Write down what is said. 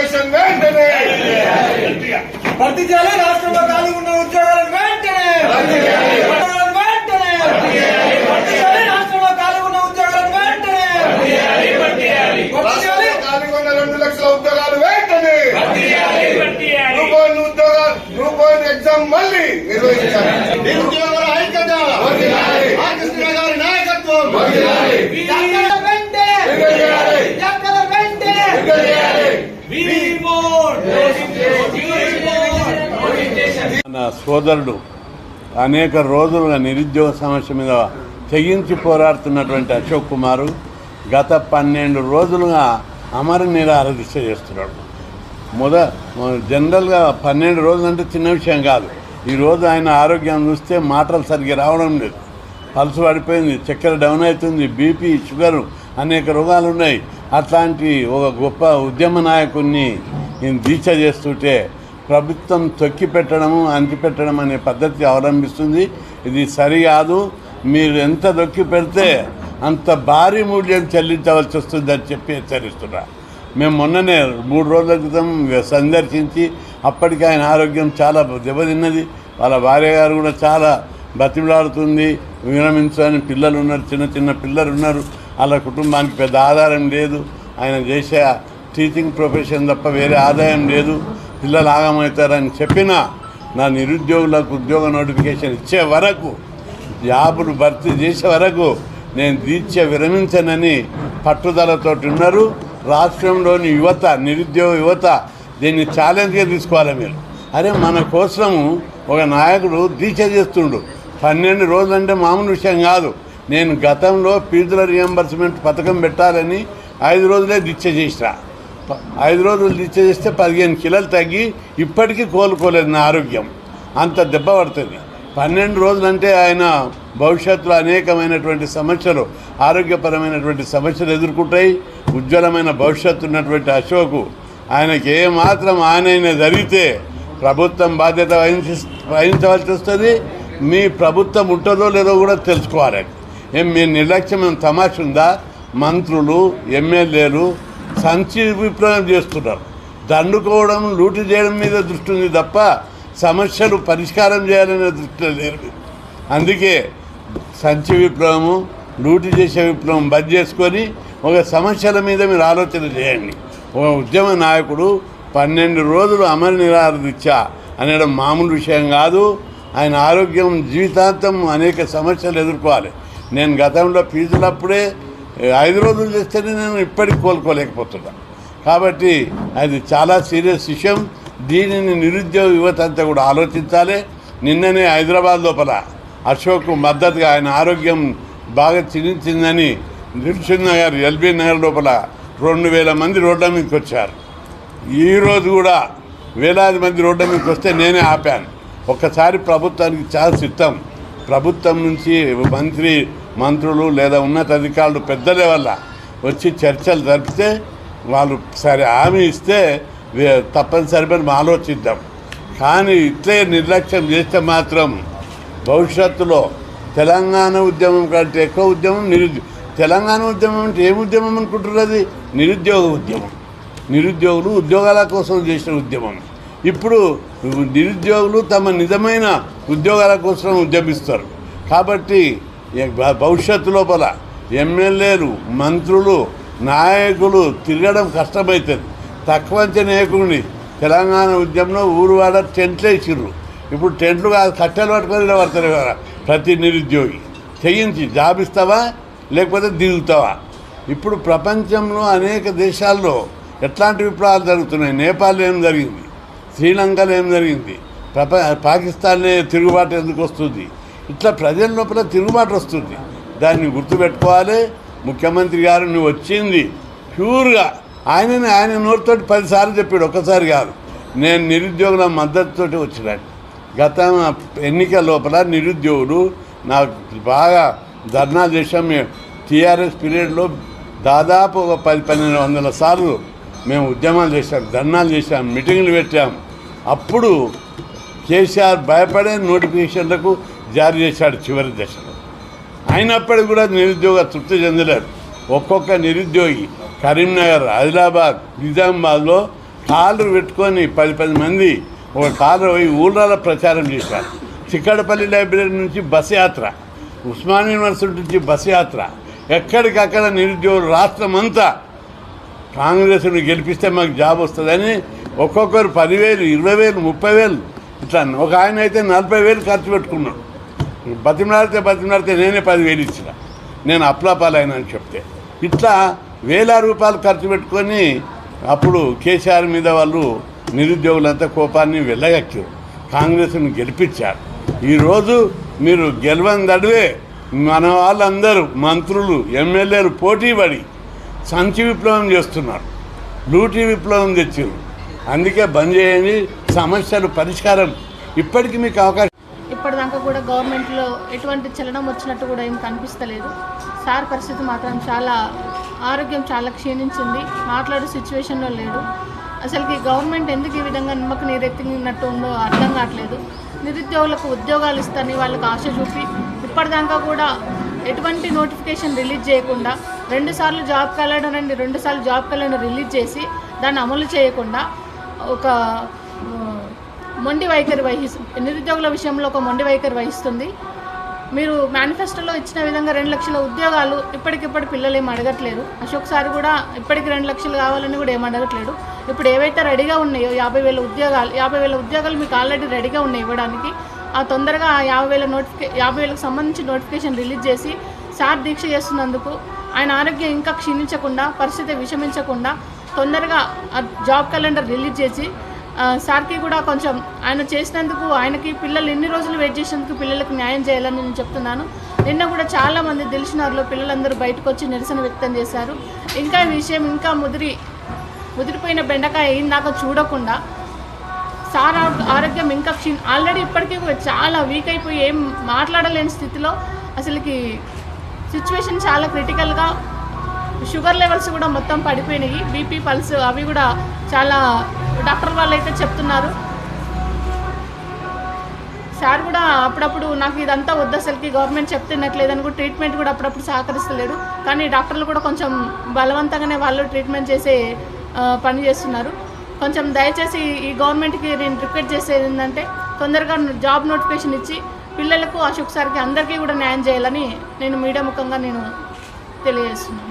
Notification వెంటనే! భర్తీ చేయాలి రాష్ట్రంలో ఖాళీ ఉన్న ఉద్యోగాలను వెంటనే! ఉద్యోగాలు వెంటనే! ఉద్యోగాలు ఎగ్జామ్ మళ్ళీ నిర్వహించాలి. నా సోదరుడు అనేక రోజులుగా నిరుద్యోగ సమస్య మీద తెగించి పోరాడుతున్నటువంటి అశోక్ కుమారు గత పన్నెండు రోజులుగా అమర నిరాహార దీక్ష చేస్తున్నాడు. మొద జనరల్గా పన్నెండు రోజులు అంటే చిన్న విషయం కాదు. ఈరోజు ఆయన ఆరోగ్యం చూస్తే మాటలు సరిగ్గా రావడం లేదు. పల్స్ పడిపోయింది చక్కెర డౌన్ అవుతుంది బీపీ షుగర్ అనేక రోగాలు ఉన్నాయి. అట్లాంటి ఒక గొప్ప ఉద్యమ నాయకుడిని దీక్ష చేస్తుంటే ప్రభుత్వం తొక్కి పెట్టడము అంటిపెట్టడం అనే పద్ధతి అవలంబిస్తుంది. ఇది సరికాదు. మీరు ఎంత దొక్కి పెడితే అంత భారీ మూల్యం చెల్లించవలసి వస్తుందని చెప్పి హెచ్చరిస్తున్నా. మేము మొన్ననే మూడు రోజుల క్రితం సందర్శించి అప్పటికి ఆయన ఆరోగ్యం చాలా దెబ్బతిన్నది. వాళ్ళ భార్య గారు కూడా చాలా బతిమలాడుతుంది విరమించని పిల్లలు ఉన్నారు చిన్న చిన్న పిల్లలు ఉన్నారు. వాళ్ళ కుటుంబానికి పెద్ద ఆధారం లేదు. ఆయన చేసే టీచింగ్ ప్రొఫెషన్ తప్ప వేరే ఆదాయం లేదు. పిల్లలు ఆగమవుతారని చెప్పినా నా నిరుద్యోగులకు ఉద్యోగ నోటిఫికేషన్ ఇచ్చే వరకు జాబులు భర్తీ చేసే వరకు నేను దీక్ష విరమించనని పట్టుదలతోటి ఉన్నారు రాష్ట్రంలోని యువత నిరుద్యోగ యువత దీన్ని ఛాలెంజ్గా తీసుకోవాలి మీరు. అరే మన కోసము ఒక నాయకుడు దీక్ష చేస్తుండు. పన్నెండు రోజులంటే మామూలు విషయం కాదు. నేను గతంలో ఫీజుల రియంబర్స్మెంట్ పథకం పెట్టాలని ఐదు రోజులే దీక్ష చేసిన ఐదు రోజులు దీక్ష చేస్తే పదిహేను కిలోలు తగ్గి ఇప్పటికీ కోలుకోలేదు నా ఆరోగ్యం. అంత దెబ్బ పడుతుంది. పన్నెండు రోజులంటే ఆయన భవిష్యత్తులో అనేకమైనటువంటి సమస్యలు ఆరోగ్యపరమైనటువంటి సమస్యలు ఎదుర్కొంటాయి. ఉజ్వలమైన భవిష్యత్తు ఉన్నటువంటి అశోకు ఆయనకి ఏమాత్రం మాత్రం ఆయన జరిగితే ప్రభుత్వం బాధ్యత వహించి వహించవలసి వస్తుంది. మీ ప్రభుత్వం ఉంటుందో లేదో కూడా తెలుసుకోవాలి. ఏం మీ నిర్లక్ష్యం తమాష ఉందా? మంత్రులు ఎమ్మెల్యేలు సంచి విప్లవం చేస్తున్నారు. దండుకోవడం లూటి చేయడం మీద దృష్టి ఉంది తప్ప సమస్యలు పరిష్కారం చేయాలనే దృష్టిలో లేరు అందుకే సంచి విప్లవము లూటి చేసే విప్లవం బంద్ చేసుకొని ఒక సమస్యల మీద మీరు ఆలోచన చేయండి. ఒక ఉద్యమ నాయకుడు పన్నెండు రోజులు అమర నిరాహార అనడం మామూలు విషయం కాదు. ఆయన ఆరోగ్యం జీవితాంతం అనేక సమస్యలు ఎదుర్కోవాలి. నేను గతంలో ఫీజులప్పుడే ఐదు రోజులు చేస్తేనే నేను ఇప్పటికి కోలుకోలేకపోతున్నాను కాబట్టి అది చాలా సీరియస్ విషయం. దీనిని నిరుద్యోగ యువత అంతా కూడా ఆలోచించాలి. నిన్ననే హైదరాబాద్ లోపల అశోక్ మద్దతుగా ఆయన ఆరోగ్యం బాగా క్షీణించిందని దిల్సుఖ్ నగర్ ఎల్బీ నగర్ లోపల రెండు వేల మంది రోడ్ల మీదకి వచ్చారు. ఈరోజు కూడా వేలాది మంది రోడ్ల మీదకి వస్తే నేనే ఆపాను. ఒక్కసారి ప్రభుత్వానికి చాలా సిద్ధం. ప్రభుత్వం నుంచి మంత్రి మంత్రులు లేదా ఉన్నతాధికారులు పెద్దల వల్ల వచ్చి చర్చలు జరిపితే వాళ్ళు సరే హామీ ఇస్తే వే- తప్పనిసరిగా మనం ఆలోచిద్దాం. కానీ ఇట్లే నిర్లక్ష్యం చేస్తే మాత్రం భవిష్యత్తులో తెలంగాణ ఉద్యమం కంటే ఎక్కువ ఉద్యమం నిరుద్యోగ తెలంగాణ ఉద్యమం అంటే ఏం ఉద్యమం అనుకుంటున్నది నిరుద్యోగ ఉద్యమం. నిరుద్యోగులు ఉద్యోగాల కోసం చేసిన ఉద్యమం. ఇప్పుడు నిరుద్యోగులు తమ నిజమైన ఉద్యోగాల కోసం ఉద్యమిస్తారు. కాబట్టి భవిష్యత్తు లోపల ఎమ్మెల్యేలు మంత్రులు నాయకులు తిరగడం కష్టమవుతుంది తక్కువ నాయకుడిని తెలంగాణ ఉద్యమంలో ఊరువాడ టెంట్లు వేసిర్రు. ఇప్పుడు టెంట్లు కాదు కట్టెలు పట్టుకొని నిలబడతారు కదా ప్రతి నిరుద్యోగి. చేయించి జాబ్ ఇస్తావా లేకపోతే దిగుతావా? ఇప్పుడు ప్రపంచంలో అనేక దేశాల్లో ఎట్లాంటి విప్లవాలు జరుగుతున్నాయి? నేపాల్లో ఏం జరిగింది? శ్రీలంకలో ఏం జరిగింది? ప్రప పాకిస్తాన్లో తిరుగుబాటు ఎందుకు వస్తుంది? ఇట్లా ప్రజల లోపల తిరుగుబాటు వస్తుంది. దాన్ని గుర్తుపెట్టుకోవాలి. ముఖ్యమంత్రి గారు నువ్వు వచ్చింది ప్యూర్గా. ఆయనని ఆయన నోటితోటి పదిసార్లు చెప్పాడు ఒక్కసారి కాదు. నేను నిరుద్యోగుల మద్దతుతోటి వచ్చినాను గత ఎన్నికల లోపల నిరుద్యోగులు నాకు బాగా ధర్నా చేసాం మేము టీఆర్ఎస్ పీరియడ్లో దాదాపు ఒక పది పన్నెండు వందల సార్లు మేము ఉద్యమాలు చేశాం ధర్నాలు చేశాం మీటింగ్లు పెట్టాం. అప్పుడు కేసీఆర్ భయపడే నోటిఫికేషన్లకు జారీ చేశాడు చివరి దశలో. అయినప్పటికీ కూడా నిరుద్యోగ తృప్తి చెందలేరు. ఒక్కొక్క నిరుద్యోగి కరీంనగర్ ఆదిలాబాద్ నిజామాబాద్లో కాళ్ళు పెట్టుకొని పది పది మంది ఒక కారు పోయి ఊళ్ళలో ప్రచారం చేశారు. చిక్కడపల్లి లైబ్రరీ నుంచి బస్ యాత్ర ఉస్మాన్ యూనివర్సిటీ నుంచి బస్ యాత్ర ఎక్కడికక్కడ నిరుద్యోగులు రాష్ట్రం అంతా కాంగ్రెస్ను గెలిపిస్తే మాకు జాబ్ వస్తుందని ఒక్కొక్కరు పదివేలు ఇరవై వేలు ముప్పై వేలు ఇట్లా ఒక ఆయన అయితే నలభై వేలు ఖర్చు పెట్టుకున్నాడు. బతిమలాడితే బతిమలాడితే నేనే పదివేలు ఇచ్చిన. నేను అప్లాపాలైనా అని చెప్తే. ఇట్లా వేల రూపాయలు ఖర్చు పెట్టుకొని అప్పుడు కేసీఆర్ మీద వాళ్ళు నిరుద్యోగులంతా కోపాన్ని వెళ్ళగక్కారు. కాంగ్రెస్ను గెలిపించారు. ఈరోజు మీరు గెలవందడివే మన వాళ్ళందరూ మంత్రులు ఎమ్మెల్యేలు పోటీ పడి సంచి విప్లవం చేస్తున్నారు. లూటీ విప్లవం తెచ్చారు అందుకే బంద్ చేయండి. సమస్యలు పరిష్కారం. ఇప్పటికీ మీకు అవకాశం ఇప్పటిదాకా కూడా గవర్నమెంట్లో ఎటువంటి చలనం వచ్చినట్టు కూడా ఏం కనిపిస్తలేదు. సార్ పరిస్థితి మాత్రం చాలా ఆరోగ్యం చాలా క్షీణించింది. మాట్లాడే సిచ్యువేషన్లో లేడు. అసలుకి గవర్నమెంట్ ఎందుకు ఈ విధంగా నిమ్మకు నీరెత్తినట్టు ఉందో అర్థం కావట్లేదు. నిరుద్యోగులకు ఉద్యోగాలు ఇస్తారని వాళ్ళకి ఆశ చూపి ఇప్పటిదాకా కూడా ఎటువంటి నోటిఫికేషన్ రిలీజ్ చేయకుండా రెండుసార్లు జాబ్ క్యాలెండర్ అండి రెండుసార్లు జాబ్ క్యాలెండర్ రిలీజ్ చేసి దాన్ని అమలు చేయకుండా ఒక మొండి వైఖరి వహిస్తు నిరుద్యోగుల విషయంలో ఒక మొండి వైఖరి వహిస్తుంది. మీరు మేనిఫెస్టోలో ఇచ్చిన విధంగా రెండు లక్షల ఉద్యోగాలు ఇప్పటికిప్పటి పిల్లలు అడగట్లేదు అడగట్లేరు. అశోక్ సార్ కూడా ఇప్పటికి రెండు లక్షలు కావాలని కూడా ఏం అడగట్లేదు ఇప్పుడు ఏవైతే రెడీగా ఉన్నాయో యాభై వేల ఉద్యోగాలు యాభై వేల ఉద్యోగాలు మీకు ఆల్రెడీ రెడీగా ఉన్నాయి ఇవ్వడానికి ఆ తొందరగా ఆ యాభై వేల నోటిఫికే యాభై వేలకు సంబంధించి నోటిఫికేషన్ రిలీజ్ చేసి సార్ దీక్ష చేస్తున్నందుకు ఆయన ఆరోగ్యం ఇంకా క్షీణించకుండా పరిస్థితి విషమించకుండా తొందరగా ఆ జాబ్ క్యాలెండర్ రిలీజ్ చేసి సార్కి కూడా కొంచెం ఆయన చేసినందుకు ఆయనకి పిల్లలు ఎన్ని రోజులు వెయిట్ చేసినందుకు పిల్లలకు న్యాయం చేయాలని నేను చెప్తున్నాను. నిన్న కూడా చాలా మంది పిల్లలందరూ బయటకు వచ్చి నిరసన వ్యక్తం చేశారు. ఇంకా ఈ విషయం ఇంకా ముదిరి ముదిరిపోయిన బెండకాయ అయిందాక చూడకుండా సార్ ఆరోగ్యం ఇంకా క్షీ ఆల్రెడీ ఇప్పటికీ చాలా వీక్ అయిపోయి ఏం మాట్లాడలేని స్థితిలో అసలుకి సిచ్యువేషన్ చాలా క్రిటికల్గా షుగర్ లెవెల్స్ కూడా మొత్తం పడిపోయినాయి. బీపీ పల్స్ అవి కూడా చాలా డాక్టర్ వాళ్ళు అయితే చెప్తున్నారు. సార్ కూడా అప్పుడప్పుడు నాకు ఇదంతా వద్దు అసలుకి గవర్నమెంట్ చెప్తున్నట్లేదని కూడా ట్రీట్మెంట్ కూడా అప్పుడప్పుడు సహకరిస్తలేడు. కానీ డాక్టర్లు కూడా కొంచెం బలవంతంగానే వాళ్ళు ట్రీట్మెంట్ చేసే పని చేస్తున్నారు. కొంచెం దయచేసి ఈ గవర్నమెంట్కి నేను రిక్వెస్ట్ చేసేది ఏంటంటే తొందరగా జాబ్ నోటిఫికేషన్ ఇచ్చి పిల్లలకు అశోక్ సార్కి అందరికీ కూడా న్యాయం చేయాలని నేను మీడియా ముఖంగా నేను తెలియజేస్తున్నాను.